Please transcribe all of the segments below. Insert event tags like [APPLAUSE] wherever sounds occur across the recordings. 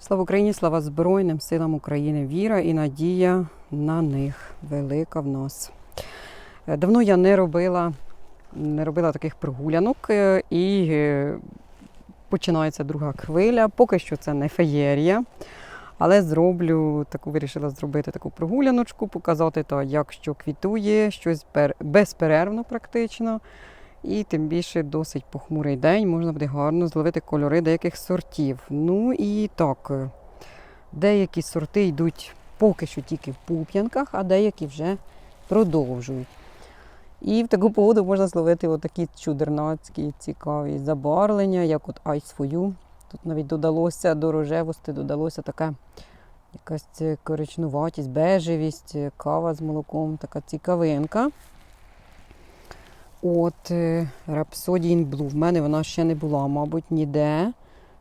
Слава Україні, слава Збройним силам України. Віра і надія на них велика в нас. Е, Давно я не робила, не робила таких прогулянок е, і е, починається друга хвиля. Поки що це не феєрія. Але зроблю таку, вирішила зробити таку прогуляночку, показати то, як що квітує, щось безперервно практично. І тим більше досить похмурий день, можна буде гарно зловити кольори деяких сортів. Ну і так, е, деякі сорти йдуть поки що тільки в пуп'янках, а деякі вже продовжують. І в таку погоду можна зловити отакі чудернацькі цікаві забарвлення, як от for You. Тут навіть додалося до рожевості, додалося така якась е, коричнуватість, бежевість, е, кава з молоком, така цікавинка. От е, Rhapsody in Blue. В мене вона ще не була, мабуть, ніде.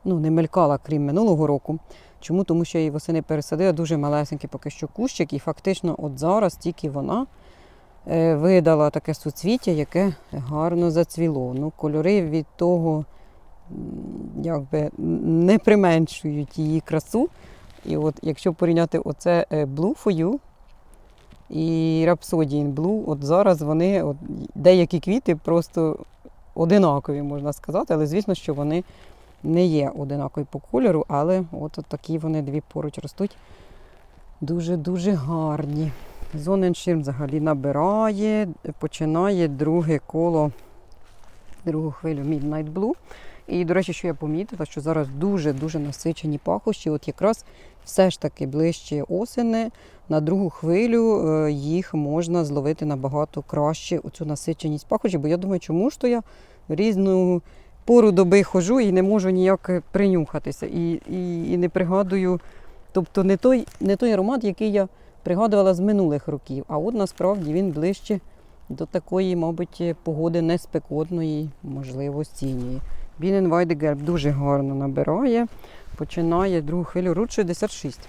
Ну, не мелькала, крім минулого року. Чому? Тому що я її восени пересадила дуже малесенький поки що кущик, і фактично от зараз тільки вона е, видала таке суцвіття, яке гарно зацвіло. Ну, кольори від того якби не применшують її красу. І от якщо порівняти оце е, Blue for You і Rhapsody in Blue, от зараз вони, от, деякі квіти просто одинакові, можна сказати, але звісно, що вони не є одинакові по кольору, але от, от такі вони дві поруч ростуть. Дуже-дуже гарні. Зоненширм взагалі набирає, починає друге коло, другу хвилю Midnight Blue. І, до речі, що я помітила, що зараз дуже-дуже насичені пахощі. От якраз все ж таки ближче осени, на другу хвилю е, їх можна зловити набагато краще, оцю насиченість пахощі. Бо я думаю, чому ж то я різну пору доби хожу і не можу ніяк принюхатися. І, і, і не пригадую, тобто не той, не той аромат, який я пригадувала з минулих років. А от насправді він ближче до такої, мабуть, погоди неспекотної, можливо, осінньої. Бінен Вайдегерб дуже гарно набирає, починає другу хвилю рут 66.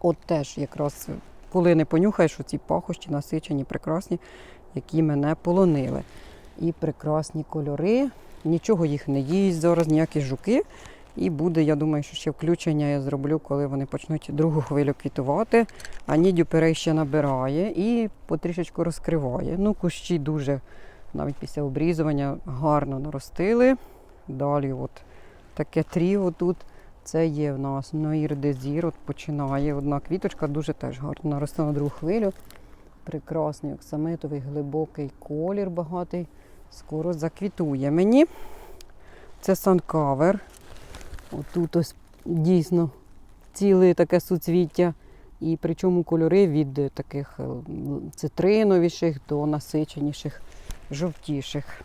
От теж якраз коли не понюхаєш оці пахощі насичені, прекрасні, які мене полонили. І прекрасні кольори. Нічого їх не їсть зараз, ніякі жуки. І буде, я думаю, що ще включення я зроблю, коли вони почнуть другу хвилю квітувати. А Нідю перей ще набирає і потрішечку розкриває. Ну, кущі дуже, навіть після обрізування, гарно наростили. Далі от таке тріо тут. Це є в нас Ноїр Дезір, от починає одна квіточка, дуже теж гарно наросла на другу хвилю. Прекрасний оксамитовий глибокий колір багатий. Скоро заквітує мені. Це санкавер. Отут ось дійсно ціле таке суцвіття. І причому кольори від таких е, цитриновіших до насиченіших, жовтіших.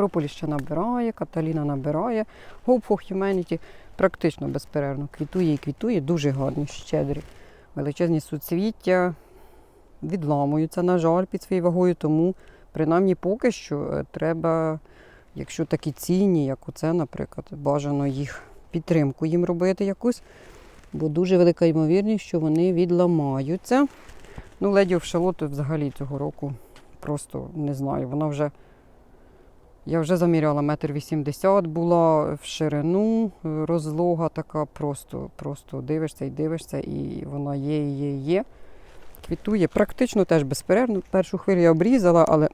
Акрополі ще набирає, Каталіна набирає. Hope for Humanity практично безперервно квітує і квітує. Дуже гарні, щедрі. Величезні суцвіття відламуються, на жаль, під своєю вагою, тому принаймні поки що е, треба, якщо такі цінні, як оце, наприклад, бажано їх підтримку їм робити якусь, бо дуже велика ймовірність, що вони відламаються. Ну, леді в шалоту взагалі цього року просто не знаю. Вона вже. Я вже заміряла метр вісімдесят була в ширину, розлога така, просто, просто дивишся і дивишся, і вона є, і є, і є. Квітує практично теж безперервно. Першу хвилю я обрізала, але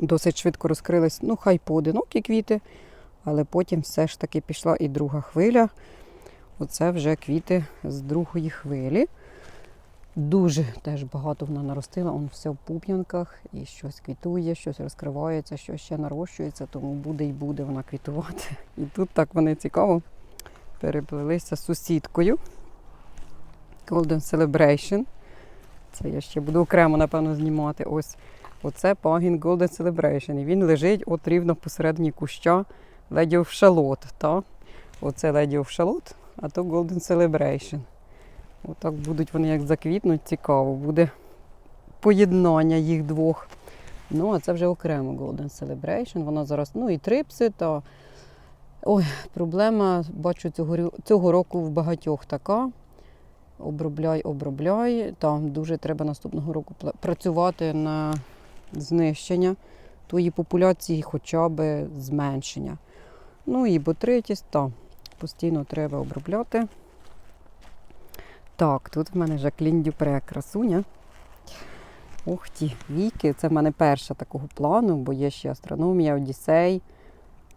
досить швидко розкрились, ну, хай поодинокі квіти, але потім все ж таки пішла і друга хвиля. Оце вже квіти з другої хвилі. Дуже теж багато вона наростила, он все в пуп'янках, і щось квітує, щось розкривається, щось ще нарощується, тому буде і буде вона квітувати. І тут так вони цікаво переплелися з сусідкою. Golden Celebration. Це я ще буду окремо, напевно, знімати. Ось оце пагін Golden Celebration. І він лежить от рівно посередині куща Lady of Шалот. Оце Lady of Шалот, а то Golden Celebration. Отак будуть вони як заквітнуть, цікаво. Буде поєднання їх двох. Ну, а це вже окремо Golden Celebration. Вона зараз, ну і трипси, та ой, проблема, бачу, цього, цього року в багатьох така. Обробляй, обробляй. Там дуже треба наступного року працювати на знищення тої популяції, хоча б зменшення. Ну і ботритіс, та постійно треба обробляти. Так, тут в мене Жаклін Дюпре красуня. Ух ті, віки. Це в мене перша такого плану, бо є ще астрономія, Одіссей.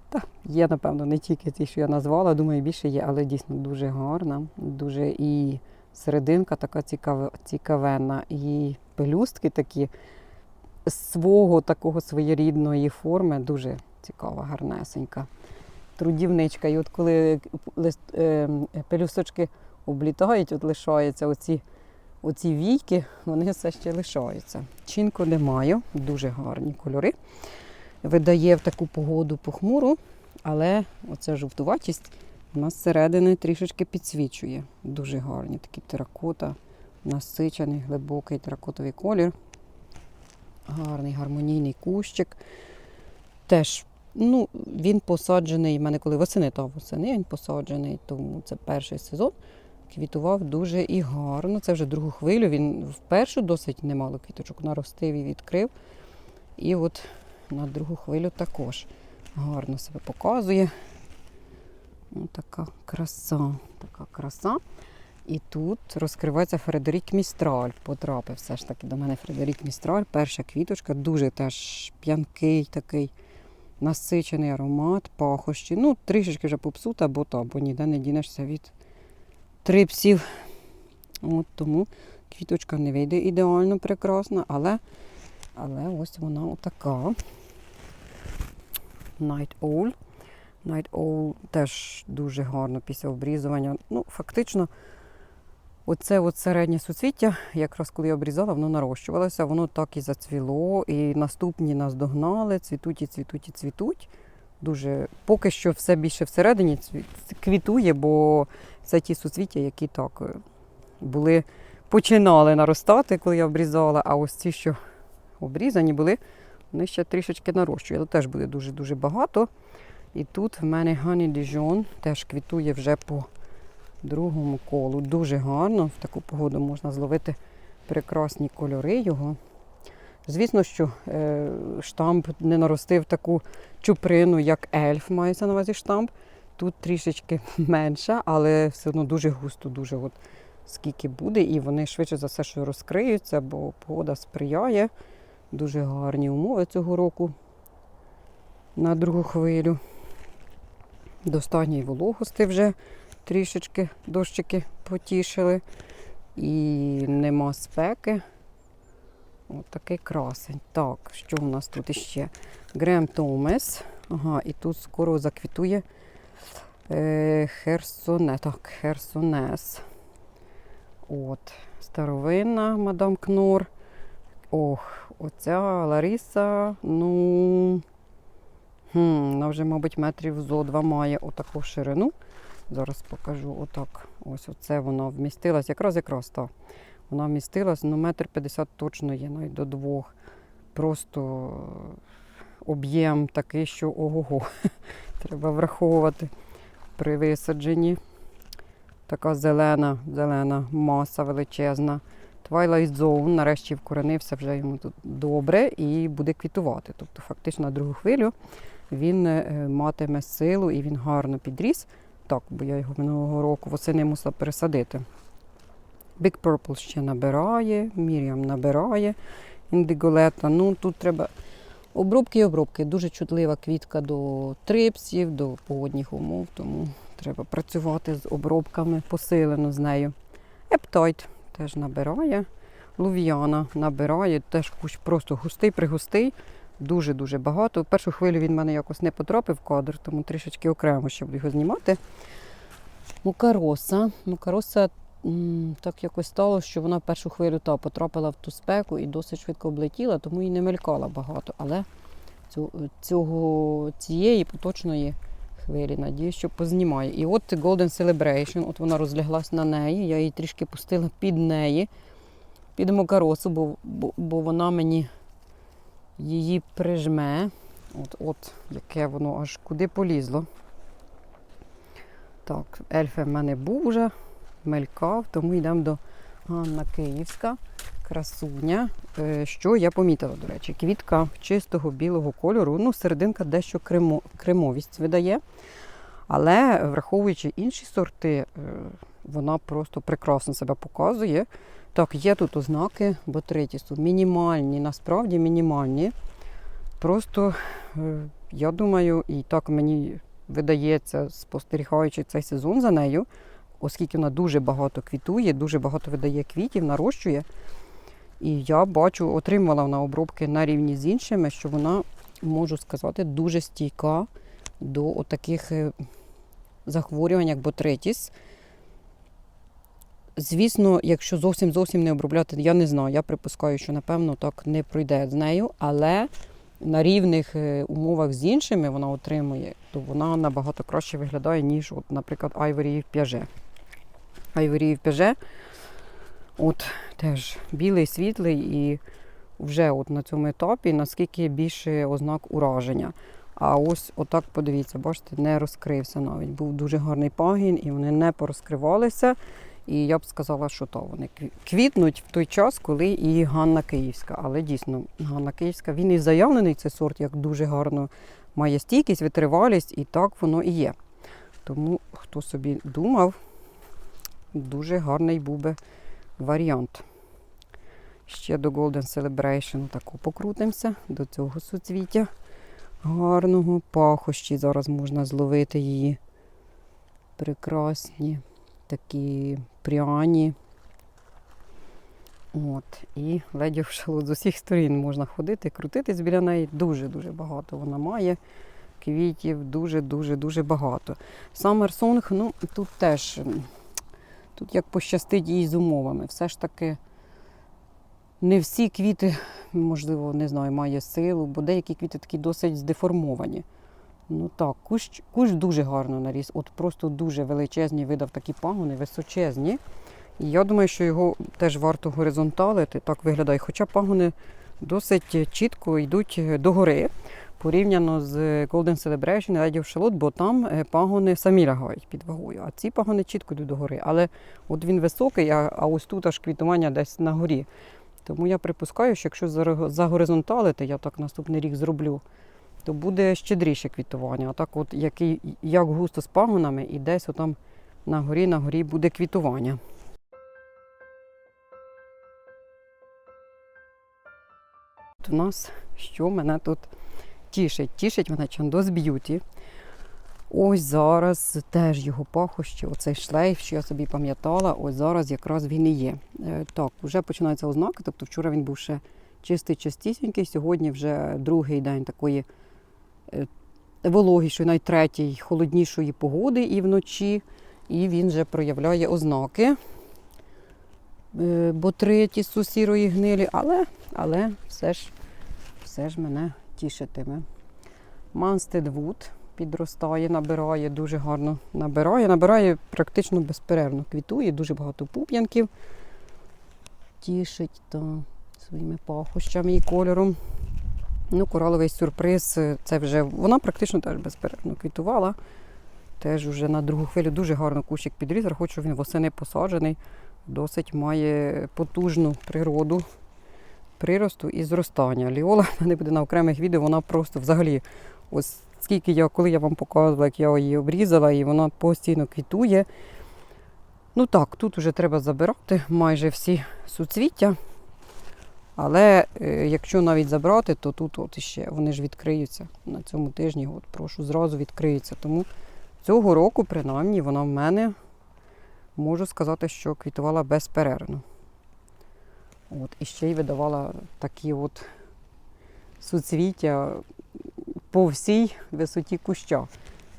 Та є, напевно, не тільки ті, що я назвала, думаю, більше є, але дійсно дуже гарна. Дуже і серединка така цікава, цікавенна, і пелюстки такі свого такого своєрідної форми, дуже цікава, гарнесенька. Трудівничка. І от коли лист, е, пелюсточки облітають, от лишаються оці, оці війки, вони все ще лишаються. Чинку не маю, дуже гарні кольори. Видає в таку погоду похмуру, але оця жовтуватість у нас зсередини трішечки підсвічує. Дуже гарні такі теракота, насичений, глибокий теракотовий колір. Гарний гармонійний кущик. Теж ну, він посаджений, в мене коли восени, то восени він посаджений, тому це перший сезон. Квітував дуже і гарно. Це вже другу хвилю. Він вперше досить немало квіточок наростив і відкрив. І от на другу хвилю також гарно себе показує. Ось така краса, така краса. І тут розкривається Фредерік Містраль. Потрапив все ж таки до мене Фредерік Містраль. Перша квіточка, дуже теж п'янкий такий насичений аромат, пахощі. Ну, трішечки вже попсута, бо то, бо ніде не дінешся від трипсів. От тому квіточка не вийде ідеально прекрасна, але, але ось вона отака. Night Owl. Night Owl теж дуже гарно після обрізування. Ну, фактично, оце от середнє суцвіття, якраз коли я обрізала, воно нарощувалося, воно так і зацвіло, і наступні нас догнали, цвітуть і цвітуть і цвітуть. Дуже поки що все більше всередині квітує, бо це ті суцвіття, які так е, були, починали наростати, коли я обрізала, а ось ці, що обрізані були, вони ще трішечки нарощують. Але теж буде дуже-дуже багато. І тут в мене Honey Dijon теж квітує вже по другому колу. Дуже гарно. В таку погоду можна зловити прекрасні кольори його. Звісно, що е, штамп не наростив таку чуприну, як ельф, мається на увазі штамп. Тут трішечки [LAUGHS] менша, але все одно дуже густо, дуже от скільки буде. І вони швидше за все, що розкриються, бо погода сприяє. Дуже гарні умови цього року на другу хвилю. Достатньої вологості вже трішечки дощики потішили. І нема спеки. От такий красень. Так, що у нас тут іще? Грем Томес. Ага, і тут скоро заквітує е, Херсоне. Так, Херсонес. От, старовинна мадам Кнор. Ох, оця Лариса, ну. Хм, вона вже, мабуть, метрів зо два має отаку ширину. Зараз покажу отак. Ось оце вона вмістилась. Якраз якраз так. Вона вмістилась, ну, метр п'ятдесят точно є, навіть до двох. Просто об'єм такий, що ого-го. [LAUGHS] Треба враховувати при висадженні. Така зелена, зелена маса величезна. Twilight Zone нарешті вкоренився вже йому тут добре і буде квітувати. Тобто, фактично на другу хвилю він е, матиме силу і він гарно підріс. Так, бо я його минулого року восени мусила пересадити. Big Purple ще набирає, Мір'ям набирає індиголета. Ну, тут треба обробки і обробки. Дуже чутлива квітка до трипсів, до погодних умов, тому треба працювати з обробками посилено з нею. Ептойт теж набирає. Лув'яна набирає, теж кущ просто густий, пригустий. Дуже-дуже багато. В першу хвилю він мене якось не потрапив в кадр, тому трішечки окремо буду його знімати. Мукароса. Мукароса так якось стало, що вона в першу хвилю та, потрапила в ту спеку і досить швидко облетіла, тому і не мелькала багато. Але цього, цієї поточної хвилі, надіюсь, що познімає. І от Golden Celebration, от вона розляглась на неї, я її трішки пустила під неї, під Мукаросу, бо, бо, бо вона мені її прижме. От, от яке воно аж куди полізло. Так, ельфи в мене був вже, мелькав, тому йдемо до Ганна Київська, красуня. Е, Що я помітила, до речі, квітка чистого білого кольору. Ну, серединка дещо кремо, кремовість видає. Але враховуючи інші сорти, е, вона просто прекрасно себе показує. Так, є тут ознаки ботритісу. Мінімальні, насправді мінімальні. Просто е, я думаю, і так мені видається, спостерігаючи цей сезон за нею, оскільки вона дуже багато квітує, дуже багато видає квітів, нарощує. І я бачу, отримувала вона обробки на рівні з іншими, що вона, можу сказати, дуже стійка до таких захворювань, як ботритіс. Звісно, якщо зовсім зовсім не обробляти, я не знаю. Я припускаю, що напевно так не пройде з нею, але на рівних е, умовах з іншими вона отримує, то вона набагато краще виглядає, ніж, от, наприклад, Айворі п'яже. Айворі в п'яже, от теж білий, світлий, і вже от на цьому етапі наскільки більше ознак ураження. А ось отак подивіться, бачите, не розкрився навіть. Був дуже гарний пагін, і вони не порозкривалися. І я б сказала, що то вони квітнуть в той час, коли і Ганна Київська. Але дійсно, Ганна Київська, він і заявлений цей сорт, як дуже гарно має стійкість, витривалість, і так воно і є. Тому, хто собі думав, дуже гарний був би варіант. Ще до Golden Celebration таку покрутимося, до цього суцвіття гарного пахощі. Зараз можна зловити її. Прекрасні, такі пряні. От. І ледь в з усіх сторін можна ходити, крутитись біля неї. Дуже-дуже багато вона має. Квітів дуже-дуже-дуже багато. Summer Song, ну тут теж, тут як пощастить їй з умовами. Все ж таки не всі квіти, можливо, не знаю, має силу, бо деякі квіти такі досить здеформовані. Ну так, кущ, кущ дуже гарно наріс. От просто дуже величезні видав такі пагони, височезні. І я думаю, що його теж варто горизонталити. Так виглядає. Хоча пагони досить чітко йдуть догори порівняно з Golden Celebration і Lady Charlotte, бо там е, пагони самі лягають під вагою, а ці пагони чітко йдуть догори. Але от він високий, а, ось тут аж квітування десь на горі. Тому я припускаю, що якщо загоризонталити, я так наступний рік зроблю, то буде щедріше квітування. А так, от який, як густо з пагонами, і десь отам на горі, на горі буде квітування. У нас що мене тут тішить? Тішить мене Чандос Б'юті. Ось зараз теж його пахощі, оцей шлейф, що я собі пам'ятала, ось зараз якраз він і є. Е, Так, вже починаються ознаки. Тобто вчора він був ще чистий, чистісінький, сьогодні вже другий день такої е, вологішої, навіть третій, холоднішої погоди і вночі. І він вже проявляє ознаки е, ботритісу сірої гнилі, але, але все, ж, все ж мене тішитиме. Манстед Вуд підростає, набирає, дуже гарно набирає. Набирає практично безперервно. Квітує, дуже багато пуп'янків. Тішить та своїми пахощами і кольором. Ну, кораловий сюрприз, е, це вже вона практично теж безперервно квітувала. Теж вже на другу хвилю дуже гарно кущик підріз, хоч він восени посаджений, досить має потужну природу приросту і зростання. Ліола в [LAUGHS] мене буде на окремих відео, вона просто взагалі, ось скільки я, коли я вам показувала, як я її обрізала, і вона постійно квітує. Ну так, тут вже треба забирати майже всі суцвіття. Але е, якщо навіть забрати, то тут от іще вони ж відкриються на цьому тижні. От прошу, зразу відкриються. Тому цього року, принаймні, вона в мене можу сказати, що квітувала безперервно. От, і ще й видавала такі от суцвіття по всій висоті куща.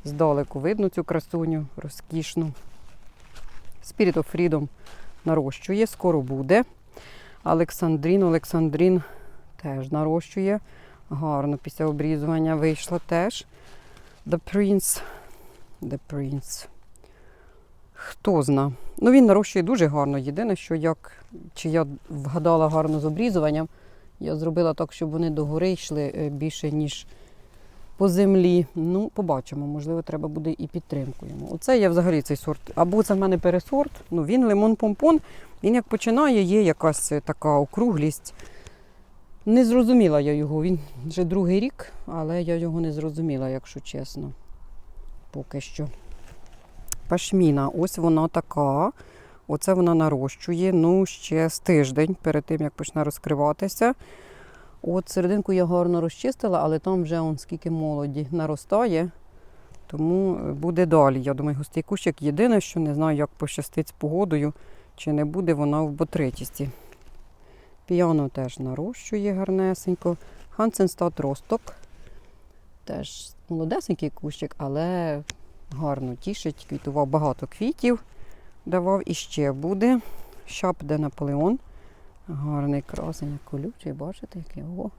Здалеку видно цю красуню розкішну. Spirit of Freedom нарощує, скоро буде. Олександрін, Олександрін теж нарощує. Гарно після обрізування вийшла теж. The Prince. The Prince. Хто зна. Ну, він нарощує дуже гарно. Єдине, що як, чи я вгадала гарно з обрізуванням, я зробила так, щоб вони догори йшли е, більше, ніж по землі. Ну, побачимо, можливо, треба буде і підтримку йому. Оце я взагалі цей сорт. Або це в мене пересорт. Ну, він лимон-помпон. Він як починає, є якась е, така округлість. Не зрозуміла я його. Він вже другий рік, але я його не зрозуміла, якщо чесно. поки що. Пашміна, ось вона така. Оце вона нарощує. Ну, ще з тиждень перед тим, як почне розкриватися. От серединку я гарно розчистила, але там вже он скільки молоді наростає. Тому е, буде далі. Я думаю, густий кущик. Єдине, що не знаю, як пощастить з погодою, чи не буде вона в ботритісті. Піано теж нарощує гарнесенько. Хансенстат росток. Теж молодесенький кущик, але гарно тішить. Квітував багато квітів. Давав і ще буде. Шап де Наполеон. Гарний красень, колючий, бачите, який о.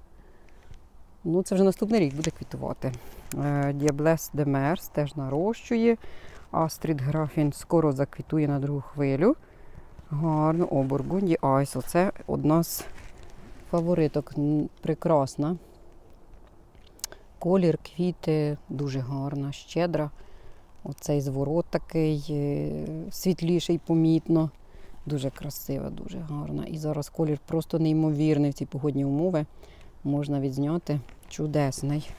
Ну, це вже наступний рік буде квітувати. Е, Діаблес де Мерс теж нарощує. Астрід Графін скоро заквітує на другу хвилю. Гарно. О, Бургунді Айс. Оце одна з фавориток. Прекрасна. Колір, квіти дуже гарна, щедра. Оцей зворот такий е, світліший, помітно. Дуже красива, дуже гарна. І зараз колір просто неймовірний в ці погодні умови. Можна відзняти. Чудесний.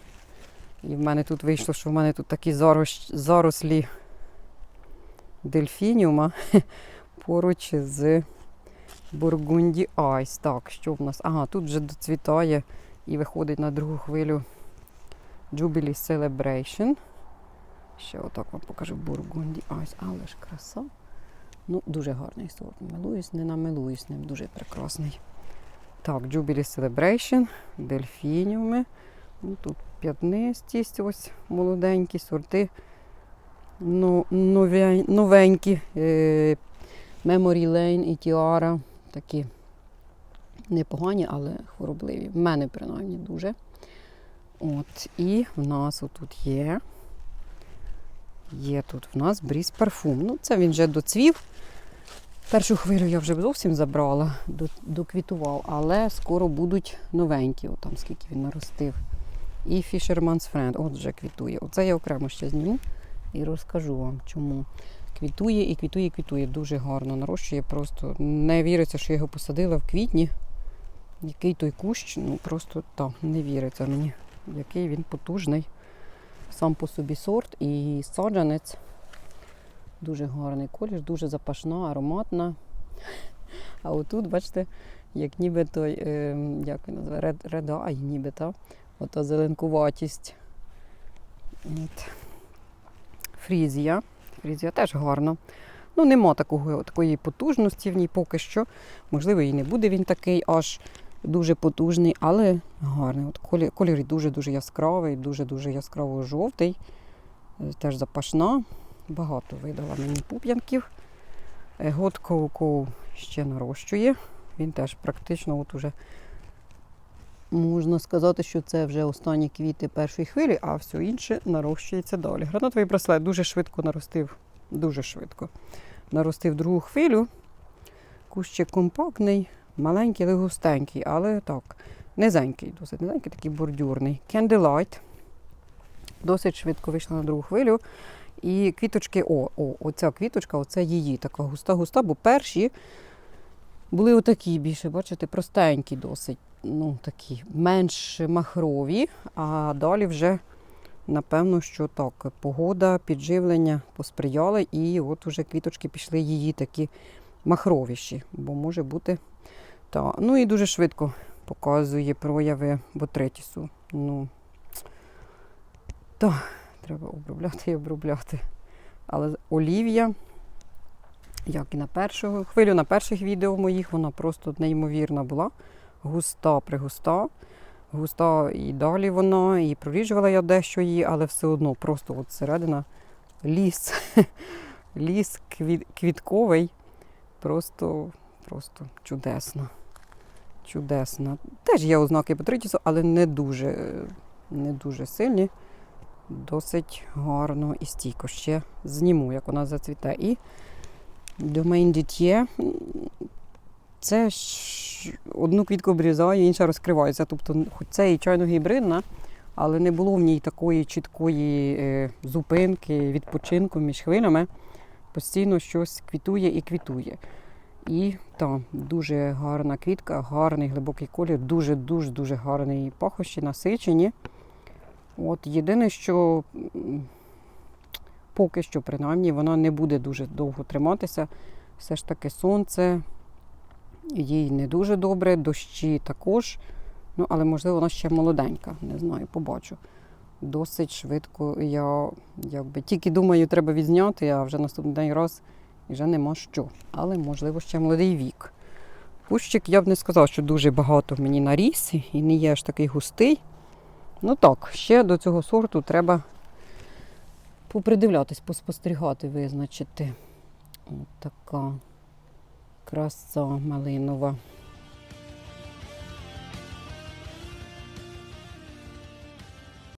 І в мене тут вийшло, що в мене тут такі зарослі дельфініума [LAUGHS] поруч з Бургунді Айс. Так, що в нас? Ага, тут вже доцвітає і виходить на другу хвилю Jubilee Celebration. Ще отак вам покажу Бургунді Айс. Але ж краса. Ну, дуже гарний сорт. Милуюсь, не намилуюсь ним, дуже прекрасний. Так, Jubilee Celebration, дельфініуми. Ну, тут п'ятнистість, ось молоденькі сорти. Ну, нове- новенькі. Е, Memory Lane і Tiara. Такі непогані, але хворобливі. В мене принаймні дуже. От, і в нас отут є. Є тут в нас бріз парфум. Ну, це він вже доцвів. Першу хвилю я вже зовсім забрала, доквітував, але скоро будуть новенькі, от там скільки він наростив. І Fisherman's Friend, от вже квітує. Оце я окремо ще зніму і розкажу вам, чому. Квітує і квітує, і квітує. Дуже гарно нарощує. Просто не віриться, що я його посадила в квітні. Який той кущ, ну просто так, не віриться мені, який він потужний. Сам по собі сорт і саджанець. Дуже гарний колір, дуже запашна, ароматна. А отут, бачите, як ніби той, е, як він називає, ред, редай, ніби та, ота зеленкуватість. От. Фрізія. Фрізія теж гарна. Ну, нема такого, такої потужності в ній поки що. Можливо, і не буде він такий аж дуже потужний, але гарний. От колір, колір дуже-дуже яскравий, дуже-дуже яскраво жовтий. Е, Теж запашна. Багато видала мені пуп'янків. Е, Год коу ще нарощує. Він теж практично от уже можна сказати, що це вже останні квіти першої хвилі, а все інше нарощується далі. Гранатовий браслет дуже швидко наростив, дуже швидко. Наростив другу хвилю. Кущик компактний, маленький, але густенький, але так, низенький, досить низенький, такий бордюрний. Candlelight. Досить швидко вийшла на другу хвилю. І квіточки, о, о, оця квіточка, оце її така густа-густа, бо перші були отакі більше, бачите, простенькі досить, ну такі, менш махрові, а далі вже, напевно, що так, погода, підживлення посприяли, і от уже квіточки пішли її такі махровіші, бо може бути. Та. Ну і дуже швидко показує прояви ботретісу. Ну, та, треба обробляти і обробляти. Але олів'я, як і на першого хвилю, на перших відео моїх, вона просто неймовірна була. Густа, пригуста. Густа і далі вона, і проріджувала я дещо її, але все одно просто от середина ліс. [LAUGHS] Ліс квіт, квітковий. Просто, просто чудесно. Чудесно. Теж є ознаки Петритісу, але не дуже, не дуже сильні. Досить гарно і стійко. Ще зніму, як вона зацвіте. І Domaine Ditier, м, це ж одну квітку обрізає, інша розкривається. Тобто, хоч це і чайно гібридна, але не було в ній такої чіткої е, зупинки, відпочинку між хвилями. Постійно щось квітує і квітує. І там дуже гарна квітка, гарний глибокий колір, дуже-дуже дуже гарний пахощі, насичені. От єдине, що поки що, принаймні, вона не буде дуже довго триматися. Все ж таки сонце, їй не дуже добре, дощі також. Ну, але можливо вона ще молоденька, не знаю, побачу. Досить швидко я якби тільки думаю, треба відзняти, а вже наступний день раз вже нема що. Але можливо ще молодий вік. Кущик я б не сказала, що дуже багато мені наріс і не є аж такий густий. Ну так, ще до цього сорту треба попридивлятись, поспостерігати, визначити. От така краса малинова.